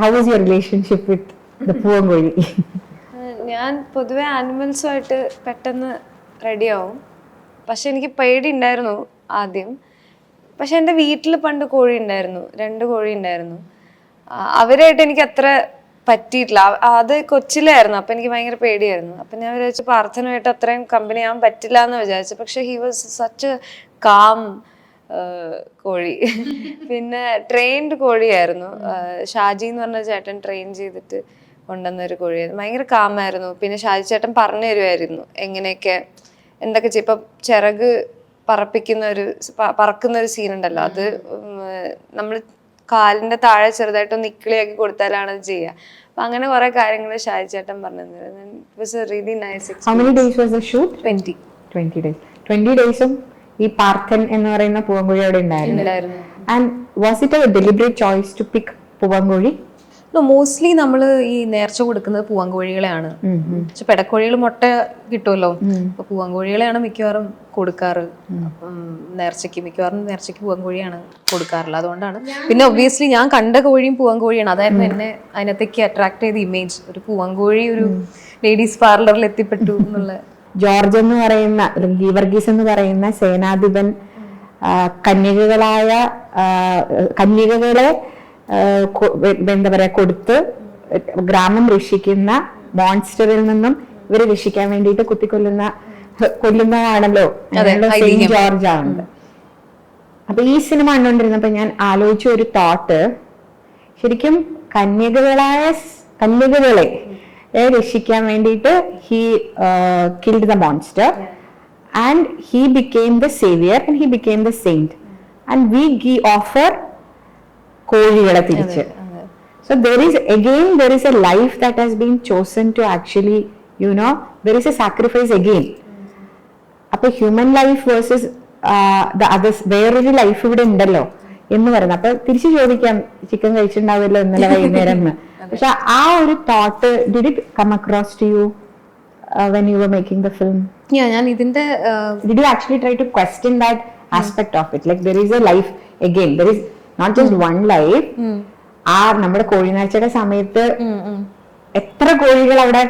How was your relationship with the പൂവൻകോഴി ഞാൻ പൊതുവെ ആനിമൽസുമായിട്ട് പെട്ടെന്ന് റെഡിയാവും പക്ഷെ എനിക്ക് പേടി ഉണ്ടായിരുന്നു ആദ്യം. പക്ഷെ എന്റെ വീട്ടിൽ പണ്ട് കോഴി ഉണ്ടായിരുന്നു രണ്ട് കോഴി ഉണ്ടായിരുന്നു അവരായിട്ട് എനിക്ക് അത്ര പറ്റിയിട്ടില്ല. അത് കൊച്ചിലായിരുന്നു അപ്പം എനിക്ക് ഭയങ്കര പേടിയായിരുന്നു. അപ്പം ഞാൻ വിചാരിച്ചു പ്രാർത്ഥനയായിട്ട് അത്രയും കമ്പനി ആവാൻ പറ്റില്ല എന്ന് വിചാരിച്ചു. പക്ഷെ ഹി വാസ് സച്ച് കാം കോഴി. പിന്നെ ട്രെയിൻഡ് കോഴിയായിരുന്നു. ഷാജി എന്ന് പറഞ്ഞ ചേട്ടൻ ട്രെയിൻ ചെയ്തിട്ട് കൊണ്ടുവന്ന ഒരു കോഴിയായിരുന്നു. ഭയങ്കര കാമായിരുന്നു പിന്നെ ഷാജി ചേട്ടൻ പറഞ്ഞു തരുമായിരുന്നു എങ്ങനെയൊക്കെ എന്തൊക്കെ ചെയ്യും. ഇപ്പം ചിറക് പറപ്പിക്കുന്ന ഒരു പറക്കുന്ന ഒരു സീൻ ഉണ്ടല്ലോ. അത് നമ്മൾ കാലിന്റെ താഴെ ചെറുതായിട്ടൊന്ന് ഇക്കിളിയാക്കി കൊടുത്താലാണ് അത് ചെയ്യുക. അപ്പൊ അങ്ങനെ കുറെ കാര്യങ്ങൾ ഷാജി ചേട്ടൻ പറഞ്ഞു തന്നിരുന്നു. Really nice days was really nice twenty ഡേയ്സും ഈ പാർത്ഥൻ എന്ന് പറയുന്ന പൂവൻകുഴി അവിടെ ഉണ്ടായിരുന്നു. And was it a deliberate choice to pick പൂവൻകുഴി? Mostly നമ്മൾ ഈ നേർച്ച കൊടുക്കുന്നത് പൂവൻകോഴികളെയാണ്. പക്ഷെ പെടക്കോഴികൾ മുട്ട കിട്ടുമല്ലോ. അപ്പൊ പൂവൻകോഴികളെയാണ് മിക്കവാറും കൊടുക്കാറ്. നേർച്ചയ്ക്ക് മിക്കവാറും നേർച്ചയ്ക്ക് പൂവൻകോഴിയാണ് കൊടുക്കാറുള്ളത്. അതുകൊണ്ടാണ്. പിന്നെ ഒബ്വിയസ്ലി ഞാൻ കണ്ട കോഴിയും പൂവൻകോഴിയാണ്. അതായിരുന്നു എന്നെ അതിനകത്തേക്ക് അട്രാക്ട് ചെയ്ത ഇമേജ് ഒരു പൂവൻകോഴി ഒരു ലേഡീസ് പാർലറിൽ എത്തിപ്പെട്ടു എന്നുള്ള ജോർജ് എന്ന് പറയുന്ന അല്ലെങ്കിൽ ഗീവർഗീസ് എന്ന് പറയുന്ന സേനാധിപൻ കന്യകകളായ കന്യകകളെ എന്താ പറയാ കൊടുത്ത് ഗ്രാമം രക്ഷിക്കുന്ന മോൺസ്റ്ററിൽ നിന്നും ഇവരെ രക്ഷിക്കാൻ വേണ്ടിയിട്ട് കുത്തിക്കൊല്ലുന്ന കൊല്ലുന്നതാണല്ലോ. സെയിന്റ് ജോർജ് ആണത് അപ്പൊ ഈ സിനിമ കണ്ടുകൊണ്ടിരുന്നപ്പോ ഞാൻ ആലോചിച്ച ഒരു തോട്ട് ശരിക്കും കന്യകകളായ കന്യകകളെ രക്ഷിക്കാൻ വേണ്ടിയിട്ട് he killed the monster and he became the saviour and he became the saint and we give offer കോഴികളെ തിരിച്ച്. So there is again there is a life that has been chosen to actually you know there is a sacrifice again അപ്പൊ human life versus the others വേറൊരു life ഇവിടെ ഉണ്ടല്ലോ എന്ന് പറയുന്നത്. അപ്പൊ തിരിച്ചു ചോദിക്കാം ചിക്കൻ കഴിച്ചിട്ടുണ്ടാവില്ലോ ഇന്നലെ വൈകുന്നേരം പക്ഷെ ആ ഒരു thought did it come across to you when you were making the film ഞാൻ ഇതിന്റെ did you actually try to question that aspect of it? Like there is a life again there is not just one life. ആ നമ്മുടെ കോഴിനാഴ്ചയുടെ സമയത്ത് എത്ര കോഴികൾ അവിടെ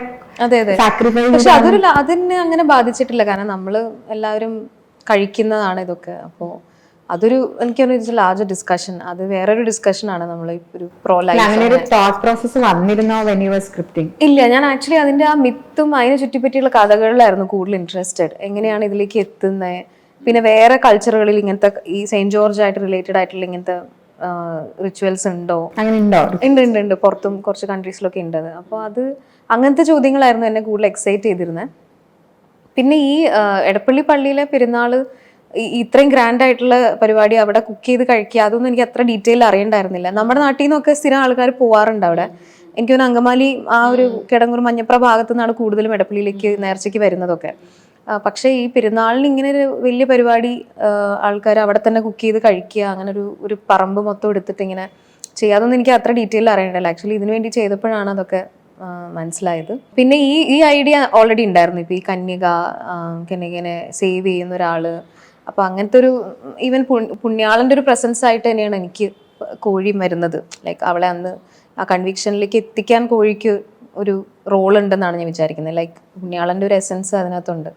അതെ അതെ. പക്ഷെ അതൊരു അതിനെ അങ്ങനെ ബാധിച്ചിട്ടില്ല. കാരണം നമ്മൾ എല്ലാവരും കഴിക്കുന്നതാണ് ഇതൊക്കെ. അപ്പോൾ അതൊരു എനിക്ക് ലാർജ് ഡിസ്കഷൻ അത് വേറൊരു ഡിസ്കഷൻ ആണ് നമ്മൾ ഒരു പ്രോ തോട്ട് പ്രോസസ്സ് വന്നിരുന്നോ വെൻ യു വർ സ്ക്രിപ്റ്റിംഗ് ഇല്ല ഞാൻ ആക്ച്വലി അതിന്റെ ആ മിത്തും അതിനെ ചുറ്റിപ്പറ്റിയുള്ള കഥകളിലായിരുന്നു കൂടുതൽ ഇൻട്രസ്റ്റഡ് എങ്ങനെയാണ് ഇതിലേക്ക് എത്തുന്നത് പിന്നെ വേറെ കൾച്ചറുകളിൽ ഇങ്ങനത്തെ ഈ സെയിന്റ് ജോർജ് ആയിട്ട് റിലേറ്റഡ് ആയിട്ടുള്ള ഇങ്ങനത്തെ റിച്വൽസ് ഉണ്ടോ? അങ്ങനെ ഉണ്ടോ? ഉണ്ട് ഉണ്ട് ഉണ്ട്. പുറത്തും കുറച്ച് കൺട്രീസിലൊക്കെ ഉണ്ട് അപ്പോൾ അത് അങ്ങനത്തെ ചോദ്യങ്ങളായിരുന്നു എന്നെ കൂടുതൽ എക്സൈറ്റ് ചെയ്തിരുന്നത് പിന്നെ ഈ എടപ്പള്ളി പള്ളിയിലെ പെരുന്നാൾ ഈ- ഇത്രയും ഗ്രാൻഡ് ആയിട്ടുള്ള പരിപാടി അവിടെ കുക്ക് ചെയ്ത് കഴിക്കുക അതൊന്നും എനിക്ക് അത്ര ഡീറ്റെയിൽ അറിയണ്ടായിരുന്നില്ല. നമ്മുടെ നാട്ടിൽ നിന്നൊക്കെ സ്ഥിരം ആൾക്കാർ പോവാറുണ്ട് അവിടെ. എനിക്ക് തോന്നുന്നു അങ്കമാലി ആ ഒരു കിടങ്ങൂർ മഞ്ഞപ്ര ഭാഗത്തു നിന്നാണ് കൂടുതലും എടപ്പള്ളിയിലേക്ക് നേർച്ചയ്ക്ക് വരുന്നതൊക്കെ. പക്ഷേ ഈ പെരുന്നാളിന് ഇങ്ങനെ ഒരു വലിയ പരിപാടി ആൾക്കാർ അവിടെ തന്നെ കുക്ക് ചെയ്ത് കഴിക്കുക അങ്ങനെ ഒരു ഒരു പറമ്പ് മൊത്തം എടുത്തിട്ട് ഇങ്ങനെ ചെയ്യാതൊന്നും എനിക്ക് അത്ര ഡീറ്റെയിൽ അറിയണ്ടല്ലോ ആക്ച്വലി ഇതിനു വേണ്ടി ചെയ്തപ്പോഴാണ് അതൊക്കെ മനസ്സിലായത്. പിന്നെ ഈ ഈ ഐഡിയ ഓൾറെഡി ഉണ്ടായിരുന്നു. ഇപ്പൊ ഈ കന്യക കന്യകനെ സേവ് ചെയ്യുന്ന ഒരാൾ അപ്പൊ അങ്ങനത്തെ ഒരു ഈവൻ പുണ്യാളന്റെ ഒരു പ്രസൻസ് ആയിട്ട് തന്നെയാണ് എനിക്ക് കോഴി വരുന്നത്. ലൈക്ക് അവളെ അന്ന് ആ കൺവിക്ഷനിലേക്ക് എത്തിക്കാൻ കോഴിക്ക് ഒരു റോൾ ഉണ്ടെന്നാണ് ഞാൻ വിചാരിക്കുന്നത് ലൈക്ക് പുണ്യാളന്റെ ഒരു എസൻസ് അതിനകത്തുണ്ട്.